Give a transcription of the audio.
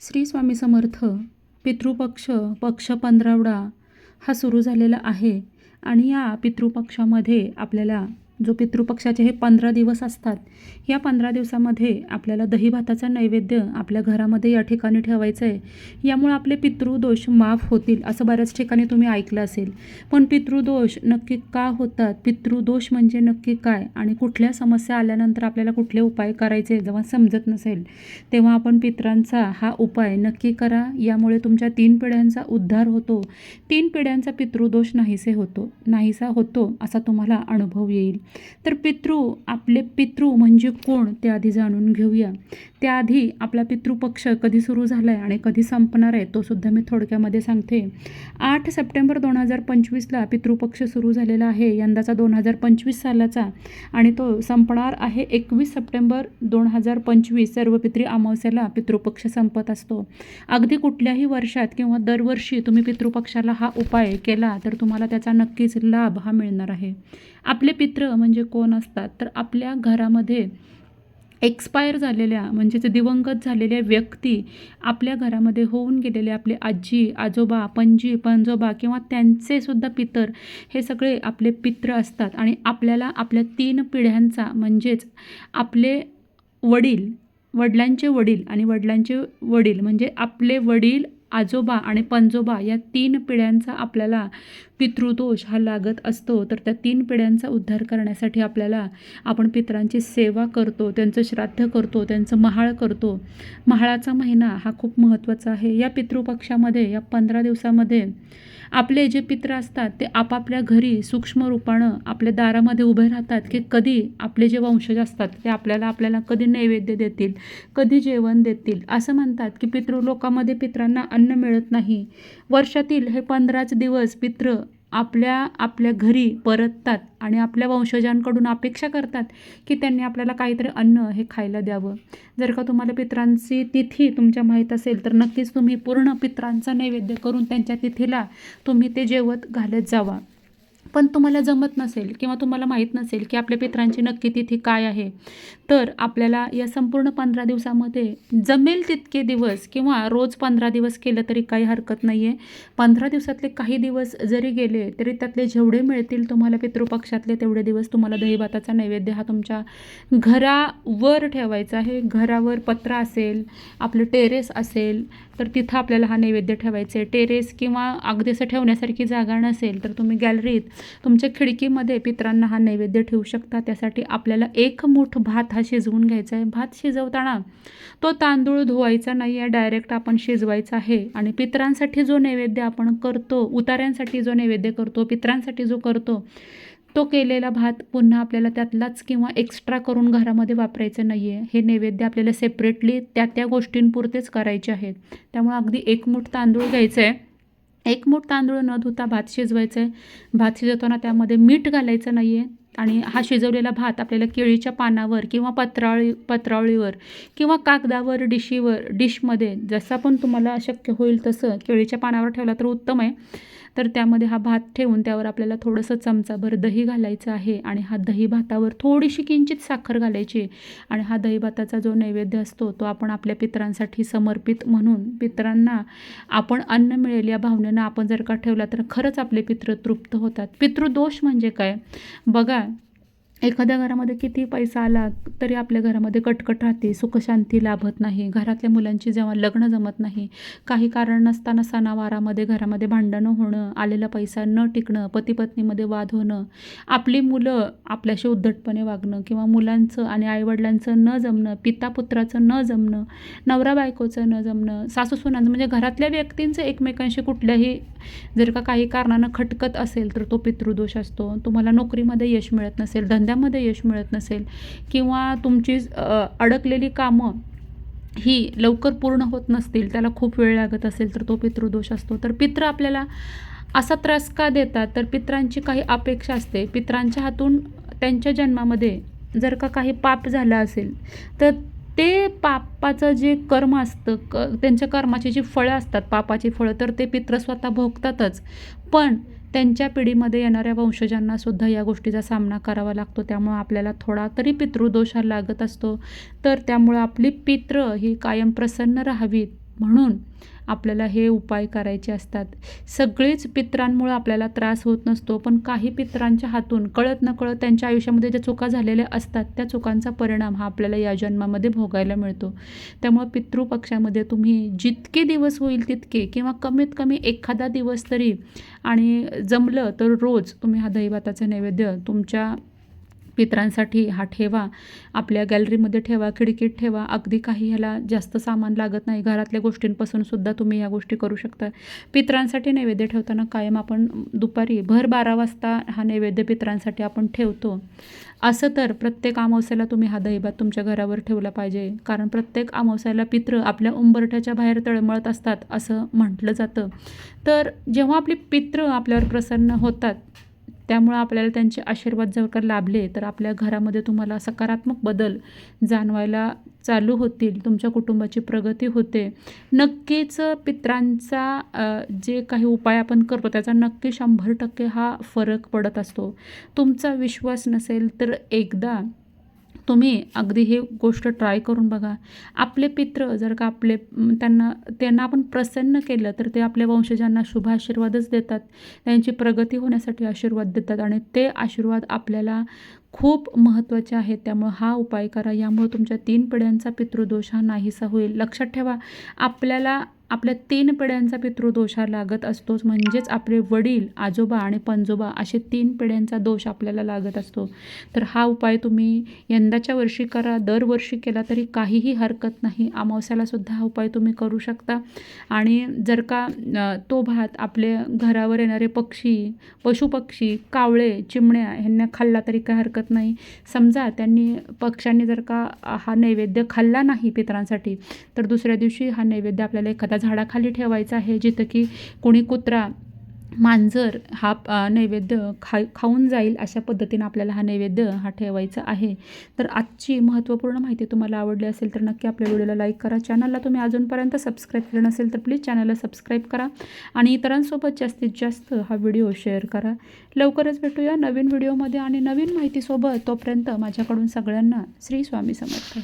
श्री स्वामी समर्थ पितृपक्ष पक्ष पंधरावडा हा सुरू झालेला आहे आणि या पितृपक्षामध्ये आपल्याला जो पितृपक्षाचे हे पंधरा दिवस असतात या पंधरा दिवसामध्ये आपल्याला दही भाताचा नैवेद्य आपल्या घरामध्ये या ठिकाणी ठेवायचं आहे यामुळे आपले पितृदोष माफ होतील असं बऱ्याच ठिकाणी तुम्ही ऐकलं असेल. पण पितृदोष नक्की का होतात? पितृदोष म्हणजे नक्की काय? आणि कुठल्या समस्या आल्यानंतर आपल्याला कुठले उपाय करायचे जेव्हा समजत नसेल तेव्हा आपण पितरांचा हा उपाय नक्की करा. यामुळे तुमच्या तीन पिढ्यांचा उद्धार होतो. तीन पिढ्यांचा पितृदोष नाहीसे होतो नाहीसा होतो असा तुम्हाला अनुभव येईल. तर पितृ आपले पितृ म्हणजे कोण? ते आधी जाणून घेऊया. त्याआधी आपला पितृपक्ष कधी सुरू झाला आहे आणि कधी संपणार आहे तो सुद्धा मी थोडक्यामध्ये सांगते. आठ सप्टेंबर दोन हजार पंचवीसला पितृपक्ष सुरू झालेला आहे यंदाचा दोन हजार पंचवीस सालाचा. आणि तो संपणार आहे एकवीस सप्टेंबर दोन हजार पंचवीस सर्व पितृ अमावस्याला पितृपक्ष संपत असतो. अगदी कुठल्याही वर्षात किंवा दरवर्षी तुम्ही पितृपक्षाला हा उपाय केला तर तुम्हाला त्याचा नक्कीच लाभ हा मिळणार आहे. आपले पित्र म्हणजे कोण असतात? तर आपल्या घरामध्ये एक्सपायर झालेल्या म्हणजेच दिवंगत झालेल्या व्यक्ती आपल्या घरामध्ये होऊन गेलेले आपले आजी आजोबा पणजी पणजोबा किंवा त्यांचेसुद्धा पितर हे सगळे आपले पित्र असतात. आणि आपल्याला आपल्या तीन पिढ्यांचा म्हणजेच आपले वडील वडिलांचे वडील आणि वडिलांचे वडील म्हणजे आपले वडील आजोबा आणि पंजोबा या तीन पिढ्यांचा आपल्याला पितृदोष हा लागत असतो. तर त्या तीन पिढ्यांचा उद्धार करण्यासाठी आपल्याला आपण पितरांची सेवा करतो त्यांचं श्राद्ध करतो त्यांचं महाळ करतो. महाळाचा महिना हा खूप महत्त्वाचा आहे. या पितृपक्षामध्ये या पंधरा दिवसामध्ये आपले जे पित्र असतात ते आपापल्या घरी सूक्ष्म रूपानं आपल्या दारामध्ये उभे राहतात की कधी आपले जे वंशज असतात ते आपल्याला आपल्याला कधी नैवेद्य देतील कधी जेवण देतील असं म्हणतात की पितृलोकामध्ये पित्रांना अन्न मिळत नाही. वर्षातील हे पंधराच दिवस पित्र आपल्या आपल्या घरी परततात आणि आपल्या वंशजांकडून अपेक्षा करतात की त्यांनी आपल्याला काहीतरी अन्न हे खायला द्यावं. जर का तुम्हाला पित्रांची तिथी तुमच्या माहीत असेल तर नक्कीच तुम्ही पूर्ण पित्रांचा नैवेद्य करून त्यांच्या तिथीला तुम्ही ते जेवत घालत जावा. पण तुम्हाला जमत नसेल किंवा तुम्हाला माहीत नसेल की आपल्या पित्रांची नक्की तिथी काय आहे तर आपल्याला या संपूर्ण पंधरा दिवसामध्ये जमेल तितके दिवस किंवा रोज पंधरा दिवस केलं तरी काही हरकत नाही आहे पंधरा दिवसातले काही दिवस जरी गेले तरी त्यातले जेवढे मिळतील तुम्हाला पितृपक्षातले तेवढे दिवस तुम्हाला दहीभाताचा नैवेद्य हा तुमच्या घरावर ठेवायचा आहे. घरावर पत्रा असेल आपलं टेरेस असेल तर तिथं आपल्याला हा नैवेद्य ठेवायचा आहे. टेरेस किंवा अगदी असं ठेवण्यासारखी जागा नसेल तर तुम्ही गॅलरीत तुमच्या खिडकीमध्ये पित्रांना हा नैवेद्य ठेवू शकता. त्यासाठी आपल्याला एक मूठ भात हा शिजवून घ्यायचा आहे. भात शिजवताना तो तांदूळ धुवायचा नाही आहे. डायरेक्ट आपण शिजवायचा आहे आणि पित्रांसाठी जो नैवेद्य आपण करतो उतार्यांसाठी जो नैवेद्य करतो पित्रांसाठी जो करतो तो केलेला भात पुन्हा आपल्याला त्यातलाच किंवा एक्स्ट्रा करून घरामध्ये वापरायचं नाही आहे हे नैवेद्य आपल्याला सेपरेटली त्या त्या गोष्टींपुरतेच करायचे आहेत. त्यामुळे अगदी एक मूठ तांदूळ घ्यायचं आहे एक मूठ तांदूळ न धुता भात शिजवायचं आहे भात शिजवताना त्यामध्ये मीठ घालायचं नाही आहे आणि हा शिजवलेला भात आपल्याला केळीच्या पानावर किंवा पत्रावळी पत्रावळीवर किंवा कागदावर डिशीवर डिशमध्ये जसा पण तुम्हाला शक्य होईल तसं केळीच्या पानावर ठेवला तर उत्तम आहे. तर त्यामध्ये हा भात ठेवून त्यावर आपल्याला थोडंसं चमचाभर दही घालायचं आहे आणि हा दही भातावर थोडीशी किंचित साखर घालायची. आणि हा दही भाताचा जो नैवेद्य असतो तो आपण आपल्या पित्रांसाठी समर्पित म्हणून पितरांना आपण अन्न मिळेल या भावनेनं आपण जर का ठेवला तर खरंच आपले पितृ तृप्त होतात. पितृदोष म्हणजे काय? बघा एखाद्या घरामध्ये किती पैसा आला तरी आपल्या घरामध्ये कटकट राहते. सुखशांती लाभत नाही. घरातल्या मुलांची जेव्हा लग्न जमत नाही काही कारण नसताना सणावारामध्ये घरामध्ये भांडणं होणं आलेला पैसा न टिकणं पतीपत्नीमध्ये वाद होणं आपली मुलं आपल्याशी उद्धटपणे वागणं किंवा मुलांचं आणि आईवडिलांचं न जमणं पिता पुत्राचं न जमणं नवरा बायकोचं न जमणं सासूसुनांचं म्हणजे घरातल्या व्यक्तींचं एकमेकांशी कुठल्याही जर का काही कारणानं खटकत असेल तर तो पितृदोष असतो. तुम्हाला नोकरीमध्ये यश मिळत नसेल धंद्यामध्ये यश मिळत नसेल किंवा तुमची अडकलेली कामं ही लवकर पूर्ण होत नसतील त्याला खूप वेळ लागत असेल तर तो पितृदोष असतो. तर पित्र आपल्याला असा त्रास का देतात? तर पित्रांची काही अपेक्षा असते. पित्रांच्या हातून त्यांच्या जन्मामध्ये जर का काही पाप झालं असेल तर ते पापाचं जे कर्म असतं क त्यांच्या कर्माची जी फळं असतात पापाची फळं तर ते पित्र स्वतः भोगतातच. पण त्यांच्या पिढीमध्ये येणाऱ्या वंशजांना सुद्धा या गोष्टीचा सामना करावा लागतो. त्यामुळं आपल्याला थोडा तरी पितृदोष हा लागत असतो. तर त्यामुळं आपली पित्र ही कायम प्रसन्न राहावीत. म्हणून आपल्याला हे उपाय करायचे असतात. सगळेच पित्रांमुळे आपल्याला त्रास होत नसतो पण काही पित्रांच्या हातून कळत नकळत त्यांच्या आयुष्यामध्ये ज्या चुका झालेल्या असतात त्या चुकांचा परिणाम हा आपल्याला या जन्मामध्ये भोगायला मिळतो. त्यामुळं पितृपक्षामध्ये तुम्ही जितके दिवस होईल तितके किंवा कमीत कमी एखादा दिवस तरी आणि जमलं तर रोज तुम्ही हा दहीभाताचा नैवेद्य तुमच्या पित्रांसाठी हा ठेवा आपल्या गॅलरीमध्ये ठेवा खिडकीत ठेवा. अगदी काही ह्याला जास्त सामान लागत नाही. घरातल्या गोष्टींपासून सुद्धा तुम्ही या गोष्टी करू शकता. पित्रांसाठी नैवेद्य ठेवताना कायम आपण दुपारी भर बारा वाजता हा नैवेद्य पित्रांसाठी आपण ठेवतो. असं तर प्रत्येक अमावस्याला तुम्ही हा दहीभात तुमच्या घरावर ठेवला पाहिजे. कारण प्रत्येक अमावस्याला पित्र आपल्या उंबरठ्याच्या बाहेर तळमळत असतात असं म्हटलं जातं. तर जेव्हा आपली पित्र आपल्यावर प्रसन्न होतात त्यामुळं आपल्याला त्यांचे आशीर्वाद जर का लाभले तर आपल्या घरामध्ये तुम्हाला सकारात्मक बदल जाणवायला चालू होतील तुमच्या कुटुंबाची प्रगती होते. नक्कीच पित्रांचा जे काही उपाय आपण करतो त्याचा नक्की शंभर टक्के हा फरक पडत असतो. तुमचा विश्वास नसेल तर एकदा तुम्ही अगदी हे गोष्ट ट्राय करून बघा. आपले पित्र जर का आपले त्यांना त्यांना आपण प्रसन्न केलं तर ते आपल्या वंशजांना शुभ आशीर्वादच देतात. त्यांची प्रगती होण्यासाठी आशीर्वाद देतात आणि ते आशीर्वाद आपल्याला खूप महत्त्वाचे आहेत त्यामुळं हा उपाय करा. यामुळे तुमच्या तीन पिढ्यांचा पितृदोष हा नाहीसा होईल. लक्षात ठेवा आपल्याला आपल्या तीन पिढ्यांचा पितृदोष हा लागत असतोच. म्हणजेच आपले वडील आजोबा आणि पणजोबा असे तीन पिढ्यांचा दोष आपल्याला लागत असतो. तर हा उपाय तुम्ही यंदाच्या वर्षी करा दरवर्षी केला तरी काहीही हरकत नाही. अमावस्यालासुद्धा हा उपाय तुम्ही करू शकता. आणि जर का तो भात आपले घरावर येणारे पक्षी पशुपक्षी कावळे चिमण्या ह्यांना खाल्ला तरी काय हरकत नाही. समजा त्यांनी पक्ष्यांनी जर का हा नैवेद्य खाल्ला नाही पितरांसाठी तर दुसऱ्या दिवशी हा नैवेद्य आपल्याला एखादा झाडाखाली ठेवायचं आहे जिथं की कोणी कुत्रा मांजर हा नैवेद्य खा खाऊन जाईल अशा पद्धतीनं आपल्याला हा नैवेद्य हा ठेवायचा आहे. तर आजची महत्त्वपूर्ण माहिती तुम्हाला आवडली असेल तर नक्की आपल्या व्हिडिओला लाईक करा. चॅनलला तुम्ही अजूनपर्यंत सबस्क्राईब केलं नसेल तर प्लीज चॅनलला सबस्क्राईब करा आणि इतरांसोबत जास्तीत जास्त हा व्हिडिओ शेअर करा. लवकरच भेटूया नवीन व्हिडिओमध्ये आणि नवीन माहितीसोबत. तोपर्यंत माझ्याकडून सगळ्यांना श्री स्वामी समर्थ.